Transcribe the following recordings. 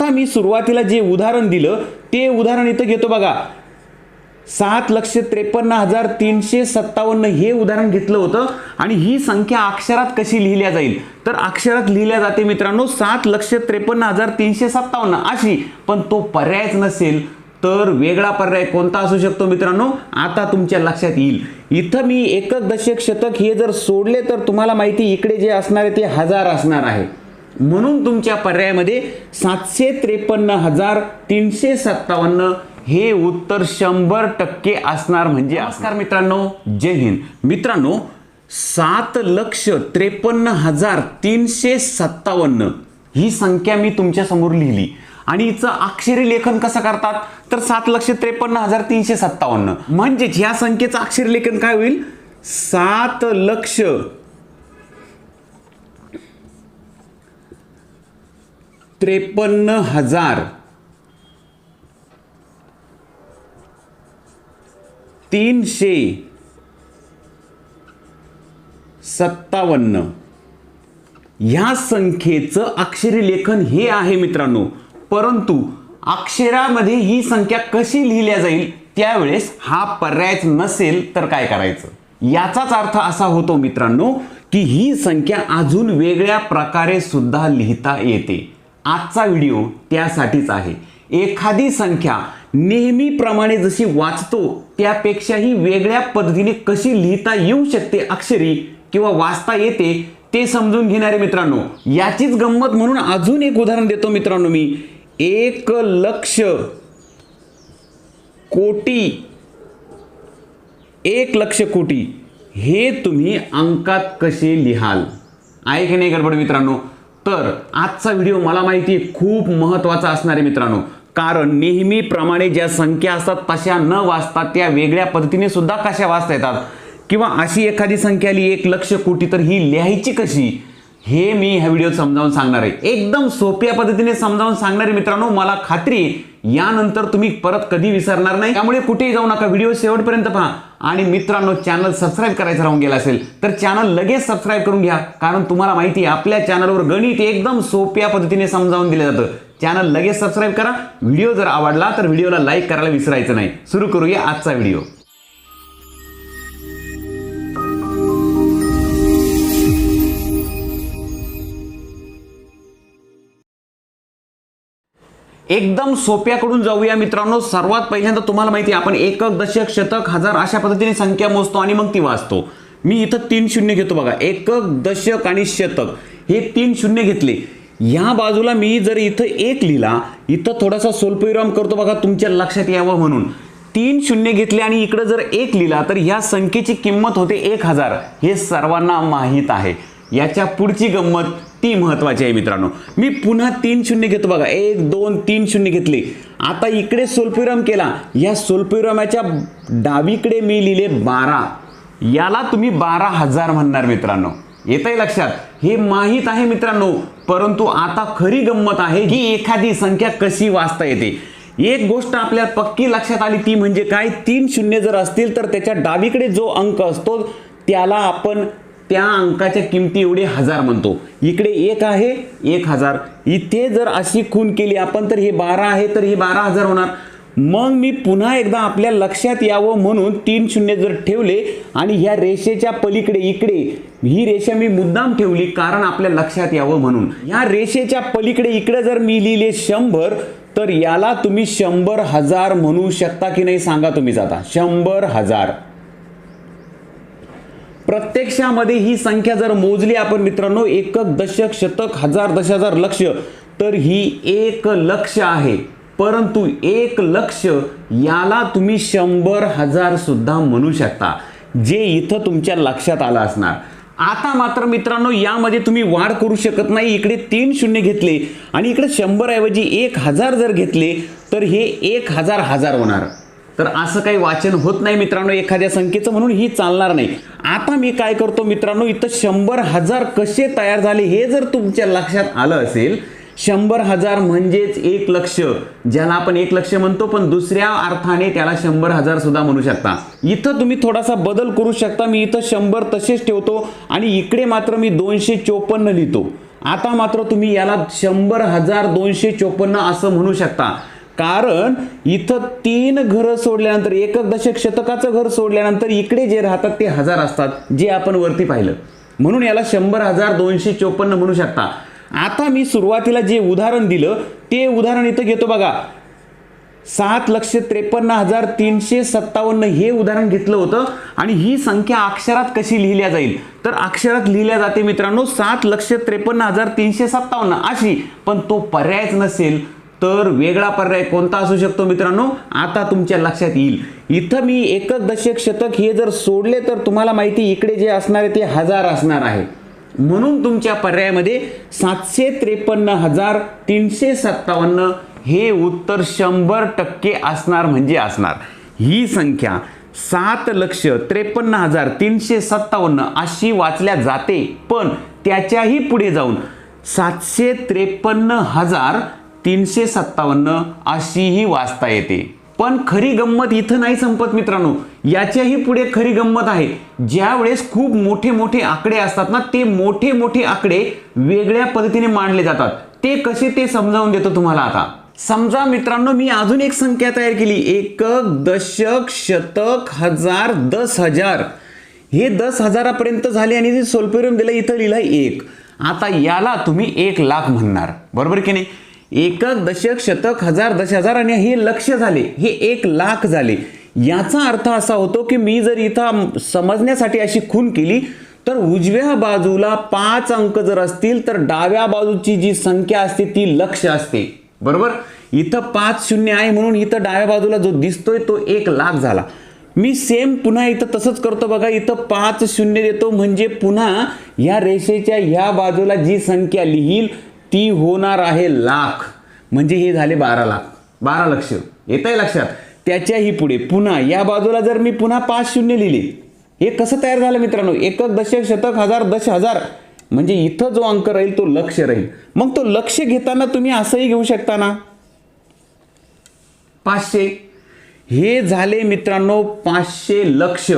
आता मी सुरुवातीला जे उदाहरण दिलं ते उदाहरण इथं घेतो बघा. सात लक्ष त्रेपन्न हजार तीनशे सत्तावन्न हे उदाहरण घेतलं होतं आणि ही संख्या अक्षरात कशी लिहिल्या जाईल? तर अक्षरात लिहिल्या जाते मित्रांनो सात लक्ष त्रेपन्न हजार तीनशे सत्तावन्न अशी. पण तो पर्यायच नसेल तर वेगळा पर्याय कोणता असू शकतो मित्रांनो? आता तुमच्या लक्षात येईल. इथं मी एकक दशक शतक हे जर सोडले तर तुम्हाला माहिती इकडे जे असणार आहे ते हजार असणार आहे. म्हणून तुमच्या पर्यायामध्ये सातशे त्रेपन्न हजार तीनशे सत्तावन्न हे उत्तर शंभर टक्के असणार म्हणजे नमस्कार मित्रांनो जय हिंद. मित्रांनो सात लक्ष त्रेपन्न हजार तीनशे सत्तावन्न ही संख्या मी तुमच्यासमोर लिहिली. आणि हिचं अक्षरी लेखन कसं करतात? तर सात लक्ष त्रेपन्न हजार तीनशे सत्तावन्न. म्हणजेच ह्या संख्येचं अक्षरी लेखन काय होईल? सात लक्ष त्रेपन्न हजार. तीनशे सत्तावन्न. ह्या संख्येचं अक्षरी लेखन हे आहे मित्रांनो. परंतु अक्षरामध्ये ही संख्या कशी लिहिल्या जाईल त्यावेळेस हा पर्यायच नसेल तर काय करायचं? याचाच अर्थ असा होतो मित्रांनो की ही संख्या अजून वेगळ्या प्रकारे सुद्धा लिहिता येते. आजचा व्हिडिओ त्यासाठीच आहे. एखादी संख्या नेहमीप्रमाणे जशी वाचतो त्यापेक्षाही वेगळ्या पद्धतीने कशी लिहिता येऊ शकते अक्षरी किंवा वाचता येते ते समजून घेणारे मित्रांनो याचीच गंमत म्हणून अजून एक उदाहरण देतो मित्रांनो मी. एक लक्ष कोटी. एक लक्ष कोटी. हे तुम्ही अंकात कसे लिहाल? आहे की नाही गडबड मित्रांनो? तर आजचा व्हिडिओ मला माहिती आहे खूप महत्त्वाचा असणार आहे मित्रांनो. कारण नेहमीप्रमाणे ज्या संख्या असतात तशा न वाचता त्या वेगळ्या पद्धतीने सुद्धा कशा वाचता येतात? किंवा अशी एखादी संख्या आली एक लक्ष कोटी तर ही लिहायची कशी? हे मी ह्या व्हिडिओत समजावून सांगणार आहे. एकदम सोप्या पद्धतीने समजावून सांगणार आहे मित्रांनो मला खात्री यानंतर तुम्ही परत कधी विसरणार नाही. त्यामुळे कुठेही जाऊ नका. व्हिडिओ शेवटपर्यंत पहा. आणि मित्रांनो चॅनल सबस्क्राईब करायचं राहून गेला असेल तर चॅनल लगेच सबस्क्राईब करून घ्या. कारण तुम्हाला माहिती आहे आपल्या चॅनलवर गणित एकदम सोप्या पद्धतीने समजावून दिलं जातं. चॅनल लगेच सबस्क्राईब करा. व्हिडिओ जर आवडला तर व्हिडिओला लाईक करायला विसरायचं नाही. सुरू करूया आजचा व्हिडिओ. एकदम सोप्याकडून जाऊया मित्रांनो. सर्वात पहिल्यांदा तुम्हाला माहिती आहे आपण एकक दशक शतक हजार अशा पद्धतीने संख्या मोजतो आणि मग ती वाचतो. मी इथं तीन शून्य घेतो बघा. एकक दशक आणि शतक. हे तीन शून्य घेतले. या बाजूला मी जर इथं एक लिहिला इथं थोडासा सोल्पविराम करतो बघा तुमच्या लक्षात यावं म्हणून. तीन शून्य घेतले आणि इकडं जर एक लिहिला तर ह्या संख्येची किंमत होते एक हजार. हे सर्वांना माहीत आहे. याच्या पुढची गंमत ती महत्वाची आहे मित्रांनो. मी पुन्हा तीन शून्य घेतो बघा. एक दोन तीन शून्य घेतले. आता इकडे सोल्प्युरम केला. या सोल्प्युरमाच्या डावीकडे मी लिहिले बारा. याला तुम्ही बारा हजार म्हणणार मित्रांनो. येतंय लक्षात? हे माहीत आहे मित्रांनो. परंतु आता खरी गंमत आहे की एखादी संख्या कशी वाचता येते? एक गोष्ट आपल्या पक्की लक्षात आली ती म्हणजे काय? तीन शून्य जर असतील तर त्याच्या डावीकडे जो अंक असतो त्याला आपण त्या अंकाच्या किमती एवढे हजार म्हणतो. इकडे एक आहे एक हजार. इथे जर अशी खून केली आपण तर हे बारा आहे तर हे बारा हजार होणार. मग मी पुन्हा एकदा आपल्या लक्षात यावं म्हणून तीन शून्य जर ठेवले आणि ह्या रेषेच्या पलीकडे इकडे ही रेषा मी मुद्दाम ठेवली कारण आपल्या लक्षात यावं म्हणून. ह्या रेषेच्या पलीकडे इकडे जर मी लिहिले शंभर तर याला तुम्ही शंभर हजार म्हणू शकता की नाही सांगा तुम्ही जाता. शंभर हजार. प्रत्यक्षामध्ये ही संख्या जर मोजली आपण मित्रांनो एकक दशक शतक हजार दश हजार लक्ष तर ही एक लक्ष आहे. परंतु एक लक्ष याला तुम्ही शंभर हजार सुद्धा म्हणू शकता जे इथं तुमच्या लक्षात आलं असणार. आता मात्र मित्रांनो यामध्ये तुम्ही वाढ करू शकत नाही. इकडे तीन शून्य घेतले आणि इकडे शंभर ऐवजी एक हजार जर घेतले तर हे एक हजार हजार होणार. तर असं काही वाचन होत नाही मित्रांनो एखाद्या संख्येचं म्हणून ही चालणार नाही. आता मी काय करतो मित्रांनो इथं शंभर हजार कसे तयार झाले हे जर तुमच्या लक्षात आलं असेल शंभर हजार म्हणजेच एक लक्ष. ज्याला आपण एक लक्ष म्हणतो पण दुसऱ्या अर्थाने त्याला शंभर हजार सुद्धा म्हणू शकता. इथं तुम्ही थोडासा बदल करू शकता. मी इथं शंभर तसेच ठेवतो आणि इकडे मात्र मी दोनशे चोपन्न लिहितो. आता मात्र तुम्ही याला शंभर हजार दोनशे चोपन्न असं म्हणू शकता. कारण इथं तीन घरं सोडल्यानंतर एकक दशक शतकाचं घर सोडल्यानंतर इकडे जे राहतात ते हजार असतात जे आपण वरती पाहिलं. म्हणून याला शंभर हजार दोनशे चोपन्न म्हणू शकता. आता मी सुरुवातीला जे उदाहरण दिलं ते उदाहरण इथं घेतो बघा. सात लक्ष त्रेपन्न हजार तीनशे सत्तावन्न हे उदाहरण घेतलं होतं आणि ही संख्या अक्षरात कशी लिहिल्या जाईल? तर अक्षरात लिहिल्या जाते मित्रांनो सात लक्ष त्रेपन्न हजार तीनशे सत्तावन्न अशी. पण तो पर्यायच नसेल. तर वेगळा पर्याय कोणता असू शकतो मित्रांनो? आता तुमच्या लक्षात येईल. इथं मी एकच दशक शतक हे जर सोडले तर तुम्हाला माहिती इकडे जे असणार आहे ते हजार असणार आहे. म्हणून तुमच्या पर्यायामध्ये सातशे त्रेपन्न हजार तीनशे सत्तावन्न हे उत्तर शंभर टक्के असणार म्हणजे असणार. ही संख्या सात लक्ष त्रेपन्न हजार तीनशे सत्तावन्न अशी वाचल्या जाते. पण त्याच्याही पुढे जाऊन सातशे त्रेपन्न हजार तीनशे सत्तावन्न अशीही वाचता येते. पण खरी गंमत इथं नाही संपत मित्रांनो. याच्याही पुढे खरी गंमत आहे. ज्यावेळेस खूप मोठे मोठे आकडे असतात ना ते मोठे मोठे आकडे वेगळ्या पद्धतीने मांडले जातात. ते कसे ते समजावून देतो तुम्हाला आता. समजा मित्रांनो मी अजून एक संख्या तयार केली. एकक दशक शतक हजार दस हजार. हे दस हजारापर्यंत झाले आणि ते सोल्पेरियम दिलं इथं लिहिलं एक. आता याला तुम्ही एक लाख म्हणणार. बरोबर की नाही? एकक दशक शतक हजार दश हजार आणि हे लक्ष झाले हे एक लाख झाले. याचा अर्थ असा होतो की मी जर इथं समजण्यासाठी अशी खून केली तर उजव्या बाजूला पाच अंक जर असतील तर डाव्या बाजूची जी संख्या असते ती लक्ष असते. बरोबर? इथं पाच शून्य आहे म्हणून इथं डाव्या बाजूला जो दिसतोय तो एक लाख झाला. मी सेम पुन्हा इथं तसंच करतो बघा इथं पाच शून्य देतो म्हणजे पुन्हा या रेषेच्या ह्या बाजूला जी संख्या लिहील ती होणार आहे लाख. म्हणजे हे झाले बारा लाख. बारा लक्ष. येत आहे लक्षात. त्याच्याही पुढे पुन्हा या बाजूला जर मी पुन्हा पाच शून्य लिहिले हे कसं तयार झालं मित्रांनो? एकक दशक शतक हजार दश हजार. म्हणजे इथं जो अंक राहील तो लक्ष राहील. मग तो लक्ष घेताना तुम्ही असंही घेऊ शकता ना? पाचशे. हे झाले मित्रांनो पाचशे लक्ष.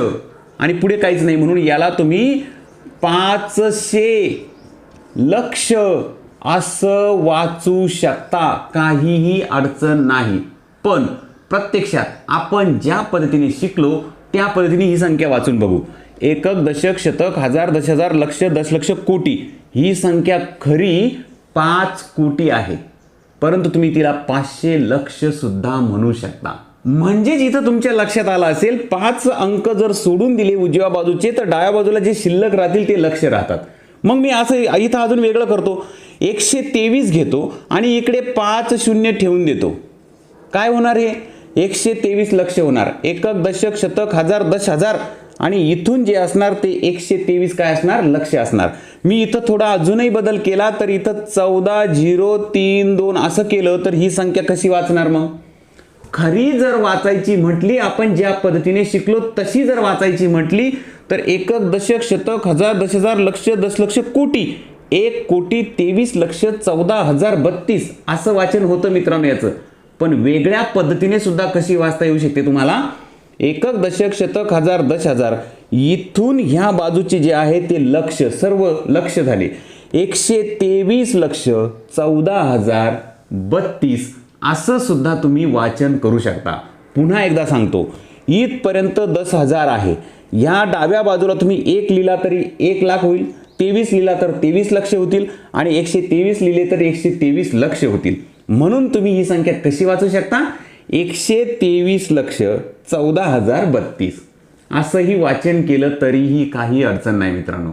आणि पुढे काहीच नाही म्हणून याला तुम्ही पाचशे लक्ष असं वाचू शकता काहीही अडचण नाही. पण प्रत्यक्षात आपण ज्या पद्धतीने शिकलो त्या पद्धतीने ही संख्या वाचून बघू. एकक दशक शतक हजार दश हजार लक्ष दशलक्ष कोटी ही संख्या खरी पाच कोटी आहे. परंतु तुम्ही तिला पाचशे लक्ष सुद्धा म्हणू शकता. म्हणजेच इथं तुमच्या लक्षात आलं असेल पाच अंक जर सोडून दिले उजव्या बाजूचे तर डाव्या बाजूला जे शिल्लक राहतील ते लक्ष राहतात. मग मी असं इथं अजून वेगळं करतो. एकशे तेवीस घेतो आणि इकडे पाच शून्य ठेवून देतो. काय होणार हे? एकशे तेवीस लक्ष होणार. एकक दशक शतक हजार दश हजार. आणि इथून जे असणार ते एकशे तेवीस काय असणार? लक्ष असणार. मी इथं थोडा अजूनही बदल केला तर इथं चौदा झिरो तीन दोन असं केलं तर ही संख्या कशी वाचणार मग? खरी जर वाचायची म्हटली आपण ज्या पद्धतीने शिकलो तशी जर वाचायची म्हटली तर एकक दशक शतक हजार दश हजार लक्ष दशलक्ष कोटी एक कोटी तेवीस लक्ष चौदा हजार बत्तीस असं वाचन होतं मित्रांनो याचं. पण वेगळ्या पद्धतीने सुद्धा कशी वाचता येऊ शकते तुम्हाला? एकक दशक शतक हजार दश हजार इथून ह्या बाजूचे जे आहे ते लक्ष सर्व लक्ष झाले. एकशे तेवीस लक्ष चौदा हजार बत्तीस असं सुद्धा तुम्ही वाचन करू शकता. पुन्हा एकदा सांगतो इथपर्यंत दस हजार आहे. ह्या डाव्या बाजूला तुम्ही एक लिहिला तरी एक लाख होईल तेवीस लिहिला तर तेवीस लक्ष होतील आणि एकशे तेवीस लिहिले तर एकशे तेवीस लक्ष होतील. म्हणून तुम्ही ही संख्या कशी वाचू शकता? एकशे तेवीस लक्ष चौदा हजार बत्तीस. असंही वाचन केलं तरीही काही अडचण नाही मित्रांनो.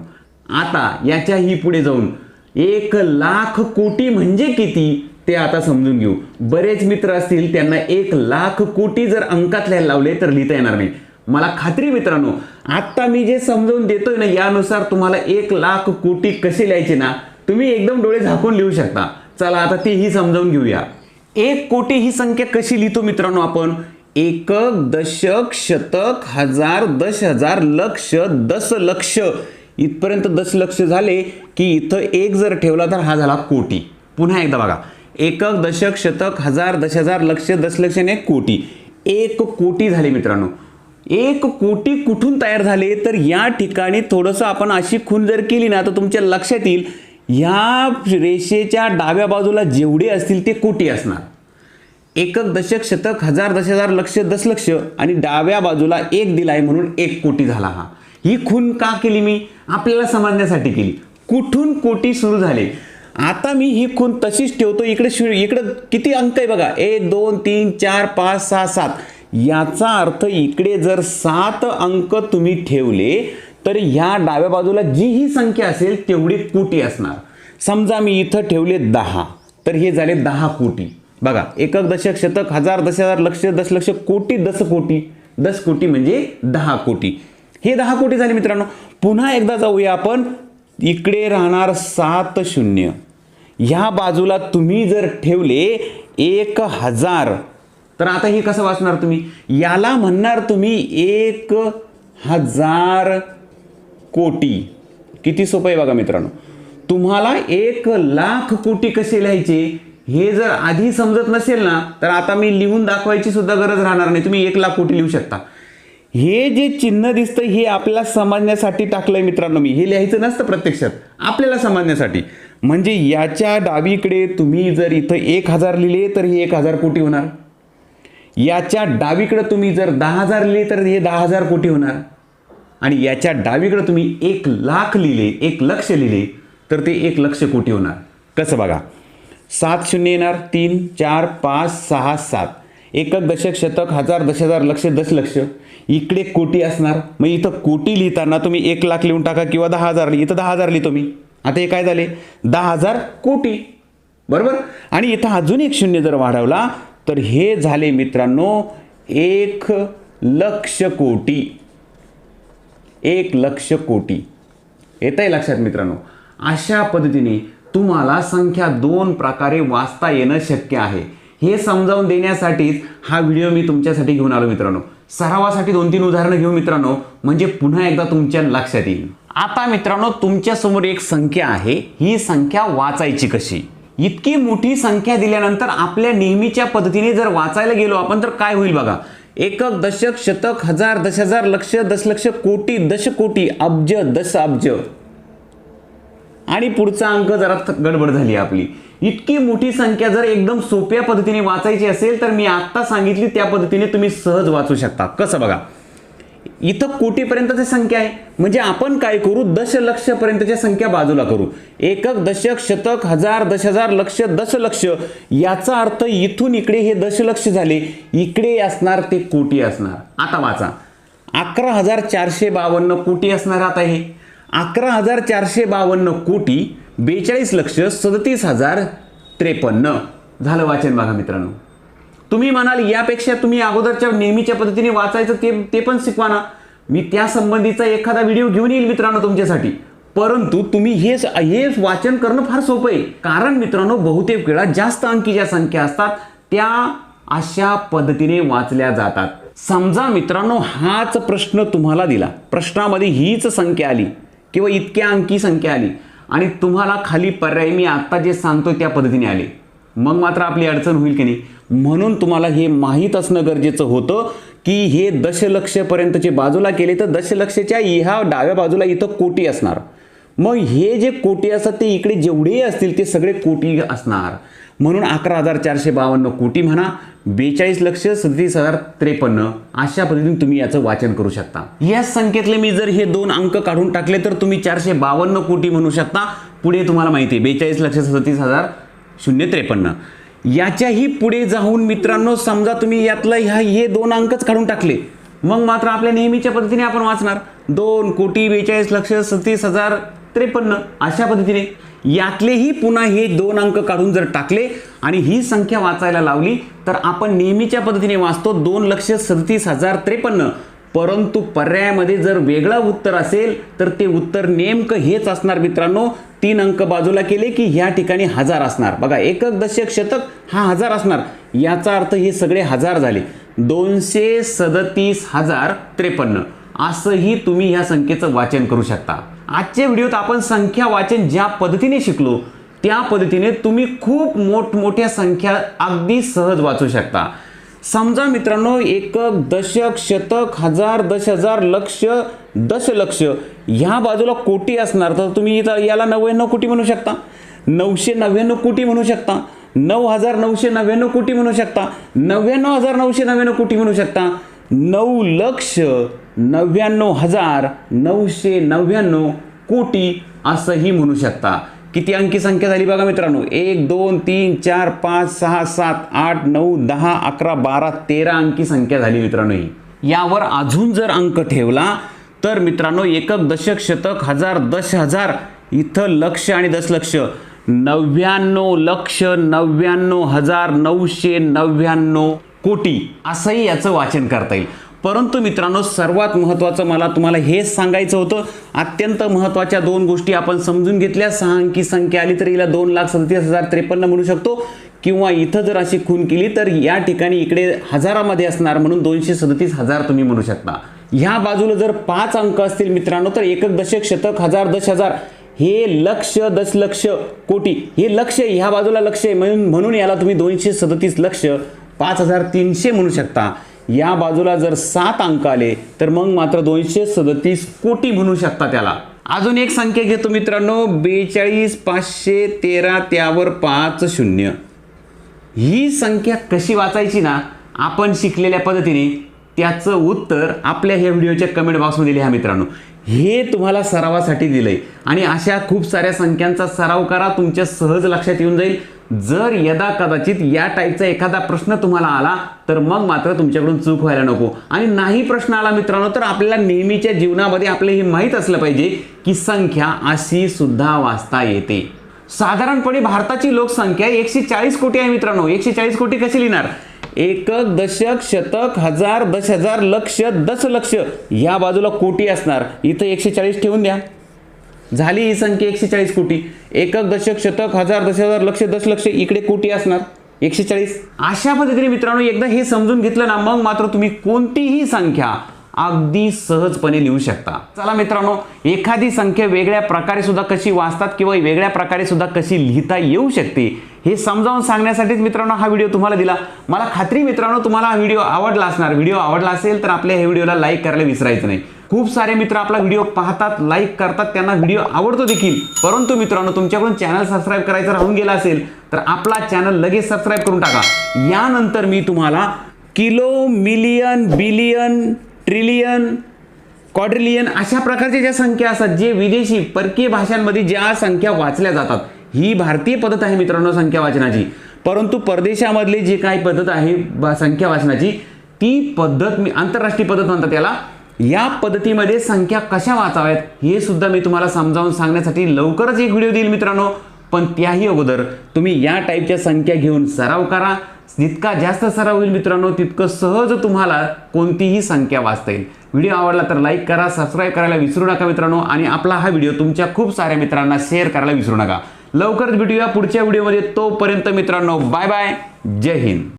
आता याच्याही पुढे जाऊन एक लाख कोटी म्हणजे किती? ते आता समजून घेऊ. बरेच मित्र असतील त्यांना एक लाख कोटी जर अंकात लिहायला लावले तर लिहिता येणार नाही. मला खात्री मित्रांनो आता मी जे समजावून देतोय ना यानुसार तुम्हाला एक लाख कोटी कसे लिहायचे ना तुम्ही एकदम डोळे झाकून लिहू शकता. चला आता तेही समजावून घेऊया. एक कोटी ही संख्या कशी लिहितो मित्रांनो आपण? एकक दशक शतक हजार दश हजार लक्ष दशलक्ष इथपर्यंत दशलक्ष झाले की इथं एक जर ठेवला तर हा झाला कोटी. पुन्हा एकदा बघा. एकक दशक शतक हजार दश हजार लक्ष दशलक्ष आणि एक कोटी. एक कोटी झाले मित्रांनो. एक कोटी कुठून तयार झाले? तर या ठिकाणी थोडंसं आपण अशी खून जर केली ना तर तुमच्या लक्षात येईल ह्या रेषेच्या डाव्या बाजूला जेवढे असतील ते कोटी असणार. एकक दशक शतक हजार दश हजार लक्ष दशलक्ष आणि डाव्या बाजूला एक दिलाय म्हणून एक कोटी झाला हा. ही खून का केली मी? आपल्याला समजण्यासाठी केली. कुठून कोटी सुरू झाले? आता मी ही खून तशीच ठेवतो. इकडे शू इकडे किती अंक आहे बघा. एक दोन तीन चार पाच सहा सात. याचा अर्थ इकडे जर सात अंक तुम्ही ठेवले तर ह्या डाव्या बाजूला जी ही संख्या असेल तेवढी कोटी असणार. समजा मी इथं ठेवले दहा तर हे झाले दहा कोटी. बघा एकक दशक शतक हजार दश हजार लक्ष दशलक्ष कोटी दस कोटी. दस कोटी म्हणजे दहा कोटी. हे दहा कोटी झाले मित्रांनो. पुन्हा एकदा जाऊया आपण. इकडे राहणार सात शून्य. ह्या बाजूला तुम्ही जर ठेवले एक हजार तर आता हे कसं वाचणार तुम्ही? याला म्हणणार तुम्ही एक हजार कोटी. किती सोपं आहे बघा मित्रांनो. तुम्हाला एक लाख कोटी कसे लिहायचे? हे जर आधी समजत नसेल ना तर आता मी लिहून दाखवायची सुद्धा गरज राहणार नाही. तुम्ही एक लाख कोटी लिहू शकता. हे जे चिन्ह दिसतं हे आपल्याला समजण्यासाठी टाकलंय मित्रांनो मी. हे लिहायचं नसतं प्रत्यक्षात. आपल्याला समजण्यासाठी. म्हणजे याच्या डावीकडे तुम्ही जर इथं एक हजार लिहिले तर हे एक हजार कोटी होणार. याच्या डावीकडे तुम्ही जर दहा हजार लिहिले तर हे दहा हजार कोटी होणार. आणि याच्या डावीकडे तुम्ही एक लाख लिहिले एक लक्ष लिहिले तर ते एक लक्ष कोटी होणार. कसं बघा? सात शून्य येणार तीन चार पाच सहा सात. एकक दशक शतक हजार दश हजार लक्ष दशलक्ष इकडे कोटी असणार. मग इथं कोटी लिहिताना तुम्ही एक लाख लिहून टाका किंवा दहा हजार लिहि इथं दहा हजार लिहितो मी. आता हे काय झाले? दहा हजार कोटी. बरोबर? आणि इथं अजून एक शून्य जर वाढवला तर हे झाले मित्रांनो एक लक्ष कोटी. एक लक्ष कोटी. येत आहे लक्षात मित्रांनो? अशा पद्धतीने तुम्हाला संख्या दोन प्रकारे वाचता येणं शक्य आहे. हे समजावून देण्यासाठीच हा व्हिडिओ मी तुमच्यासाठी घेऊन आलो मित्रांनो. सरावासाठी दोन तीन उदाहरणं घेऊ मित्रांनो. म्हणजे पुन्हा एकदा तुमच्या लक्षात येईल. आता मित्रांनो तुमच्यासमोर एक संख्या आहे. ही संख्या वाचायची कशी? इतकी मोठी संख्या दिल्यानंतर आपल्या नेहमीच्या पद्धतीने जर वाचायला गेलो आपण तर काय होईल बघा? एकक दशक शतक हजार दश हजार लक्ष दशलक्ष कोटी दशकोटी अब्ज दश अब्ज आणि पुढचा अंक जरा गडबड झाली आपली. इतकी मोठी संख्या जर एकदम सोप्या पद्धतीने वाचायची असेल तर मी आत्ता सांगितली त्या पद्धतीने तुम्ही सहज वाचू शकता. कसं बघा? इथं कोटीपर्यंतची संख्या आहे. म्हणजे आपण काय करू? दशलक्षपर्यंतच्या संख्या बाजूला करू. एकक दशक शतक हजार दश हजार लक्ष दशलक्ष याचा अर्थ इथून इकडे हे दशलक्ष झाले. इकडे असणार ते कोटी असणार. आता वाचा. अकरा हजार चारशे बावन्न कोटी असणार आता हे. अकरा हजार चारशे बावन्न कोटी बेचाळीस लक्ष सदतीस हजार त्रेपन्न. झालं वाचन बघा मित्रांनो. तुम्ही म्हणाल यापेक्षा तुम्ही अगोदरच्या नेहमीच्या पद्धतीने वाचायचं ते ते पण शिकवा ना. मी त्या संबंधीचा एखादा व्हिडिओ घेऊन येईल मित्रांनो तुमच्यासाठी. परंतु तुम्ही हे हे वाचन करणं फार सोपं आहे. कारण मित्रांनो बहुतेक वेळा जास्त अंकी ज्या संख्या असतात त्या अशा पद्धतीने वाचल्या जातात. समजा मित्रांनो हाच प्रश्न तुम्हाला दिला. प्रश्नामध्ये हीच संख्या आली किंवा इतक्या अंकी संख्या आली. आणि तुम्हाला खाली पर्याय मी आत्ता जे सांगतो त्या पद्धतीने आले. मग मात्र आपली अडचण होईल की नाही? म्हणून तुम्हाला हे माहीत असणं गरजेचं होतं की हे दशलक्षपर्यंतचे बाजूला केले तर दशलक्षच्या ह्या डाव्या बाजूला इथं कोटी असणार. मग हे जे कोटी असतात ते इकडे जेवढे असतील ते सगळे कोटी असणार. म्हणून अकरा हजार चारशे बावन्न कोटी म्हणा बेचाळीस लक्ष सदतीस हजार त्रेपन्न अशा पद्धतीने तुम्ही याचं वाचन करू शकता. या संख्येतले मी जर हे दोन अंक काढून टाकले तर तुम्ही चारशे बावन्न कोटी म्हणू शकता. पुढे तुम्हाला माहिती आहे बेचाळीस लक्ष सदतीस हजार शून्य त्रेपन्न. याच्याही पुढे जाऊन मित्रांनो समजा तुम्ही यातलं ह्या हे दोन अंकच काढून टाकले मग मात्र आपल्या नेहमीच्या पद्धतीने आपण वाचणार. दोन कोटी बेचाळीस लक्ष सत्तीस हजार त्रेपन्न अशा पद्धतीने. यातलेही पुन्हा हे दोन अंक काढून जर टाकले आणि ही संख्या वाचायला लावली तर आपण नेहमीच्या पद्धतीने वाचतो दोन लक्ष सदतीस हजार त्रेपन्न. परंतु पर्यायामध्ये जर वेगळं उत्तर असेल तर ते उत्तर नेमकं हेच असणार मित्रांनो तीन अंक बाजूला केले की ह्या ठिकाणी हजार असणार. बघा एकक दशक शतक हा हजार असणार. याचा अर्थ हे सगळे हजार झाले. दोनशे सदतीस हजार त्रेपन्न. असंही तुम्ही ह्या संख्येचं वाचन करू शकता. आजच्या व्हिडिओत आपण संख्या वाचन ज्या पद्धतीने शिकलो त्या पद्धतीने तुम्ही खूप मोठमोठ्या संख्या अगदी सहज वाचू शकता. समजा मित्रांनो एकक दशक शतक हजार दश हजार लक्ष दशलक्ष ह्या बाजूला कोटी असणार. तर तुम्ही इथं याला नव्याण्णव कोटी म्हणू शकता नऊशे नव्याण्णव कोटी म्हणू शकता नऊ हजार नऊशे नव्याण्णव कोटी म्हणू शकता नव्याण्णव हजार नऊशे नव्याण्णव कोटी म्हणू शकता नऊ लक्ष नव्याण्णव हजार नऊशे नव्याण्णव कोटी असंही म्हणू शकता. किती अंकी संख्या झाली बघा मित्रांनो? एक दोन तीन चार पाच सहा सात आठ नऊ दहा अकरा बारा तेरा अंकी संख्या झाली मित्रांनो ही. यावर अजून जर अंक ठेवला तर मित्रांनो एकक दशक शतक हजार दश हजार इथं लक्ष आणि दशलक्ष नव्याण्णव लक्ष नव्याण्णव हजार नऊशे नव्याण्णव कोटी. असंही याचं वाचन करता येईल. परंतु मित्रांनो सर्वात महत्त्वाचं मला तुम्हाला हेच सांगायचं होतं. अत्यंत महत्त्वाच्या दोन गोष्टी आपण समजून घेतल्या. सहा अंकी संख्या आली तर हिला दोन लाख सदतीस हजार त्रेपन्न म्हणू शकतो. किंवा इथं जर अशी खून केली तर या ठिकाणी इकडे हजारामध्ये असणार म्हणून दोनशे सदतीस हजार तुम्ही म्हणू शकता. ह्या बाजूला जर पाच अंक असतील मित्रांनो तर एकक दशक शतक हजार दश हजार. हे लक्ष दशलक्ष कोटी. हे लक्ष ह्या बाजूला लक्ष आहे. म्हणून म्हणून याला तुम्ही दोनशे सदतीस लक्ष पाच हजार तीनशे म्हणू शकता. या बाजूला जर सात अंक आले तर मग मात्र दोनशे सदतीस कोटी म्हणू शकता त्याला. अजून एक संख्या घेतो मित्रांनो बेचाळीस पाचशे तेरा त्यावर पाच शून्य. ही संख्या कशी वाचायची ना आपण शिकलेल्या पद्धतीने त्याचं उत्तर आपल्या ह्या व्हिडिओच्या कमेंट बॉक्समध्ये लिहा मित्रांनो. हे तुम्हाला सरावासाठी दिलंय. आणि अशा खूप साऱ्या संख्यांचा सराव करा तुमच्या सहज लक्षात येऊन जाईल. जर यदा कदाचित या टाईपचा एखादा प्रश्न तुम्हाला आला तर मग मात्र तुमच्याकडून चूक व्हायला नको. आणि नाही प्रश्न आला मित्रांनो तर आपल्याला नेहमीच्या जीवनामध्ये आपलं हे माहीत असलं पाहिजे की संख्या अशी सुद्धा वाचता येते. साधारणपणे भारताची लोकसंख्या एकशे चाळीस कोटी आहे मित्रांनो. एकशे चाळीस कोटी कशी लिहिणार? एकक दशक शतक हजार दश हजार लक्ष दशलक्ष या बाजूला कोटी असणार. इथं एकशे चाळीस ठेवून द्या. झाली ही संख्या एकशे चाळीस कोटी. एकक दशक शतक हजार दश हजार लक्ष दशलक्ष इकडे कोटी असणार. एकशे चाळीस. अशा पद्धतीने मित्रांनो एकदा हे समजून घेतलं ना मग मात्र तुम्ही कोणतीही संख्या अगदी सहजपणे लिहू शकता. चला मित्रांनो एखादी संख्या वेगळ्या प्रकारे सुद्धा कशी वाचतात किंवा वेगळ्या प्रकारे सुद्धा कशी लिहिता येऊ शकते हे समजावून सांगण्यासाठीच मित्रांनो हा व्हिडिओ तुम्हाला दिला. मला खात्री मित्रांनो तुम्हाला हा व्हिडिओ आवडला असणार. व्हिडिओ आवडला असेल तर आपल्या ह्या व्हिडिओला लाईक करायला विसरायचं नाही. खूप सारे मित्र आपला व्हिडिओ पाहतात लाईक करतात त्यांना व्हिडिओ आवडतो देखील. परंतु मित्रांनो तुमच्याकडून चॅनल सबस्क्राईब करायचं राहून गेला असेल तर आपला चॅनल लगेच सबस्क्राईब करून टाका. यानंतर मी तुम्हाला kilo million billion trillion quadrillion अशा प्रकारच्या ज्या संख्या असतात जे विदेशी परकीय भाषांमध्ये ज्या संख्या वाचल्या जातात ही भारतीय पद्धत आहे मित्रांनो संख्या वाचनाची. परंतु परदेशामधली जी काही पद्धत आहे संख्या वाचनाची ती पद्धत मी आंतरराष्ट्रीय पद्धत म्हणतात त्याला या पद्धतीमध्ये संख्या कशा वाचाव्यात हे सुद्धा मी तुम्हाला समजावून सांगण्यासाठी लवकरच एक व्हिडिओ देईल मित्रांनो. पण त्याही अगोदर तुम्ही या टाईपच्या संख्या घेऊन सराव करा. जितका जास्त सराव होईल मित्रांनो तितकं सहज तुम्हाला कोणतीही संख्या वाचता येईल. व्हिडिओ आवडला तर लाईक करा सबस्क्राईब करायला विसरू नका मित्रांनो. आणि आपला हा व्हिडिओ तुमच्या खूप साऱ्या मित्रांना शेअर करायला विसरू नका. लवकरच भेटूया पुढच्या व्हिडिओमध्ये. तोपर्यंत मित्रांनो बाय बाय. जय हिंद.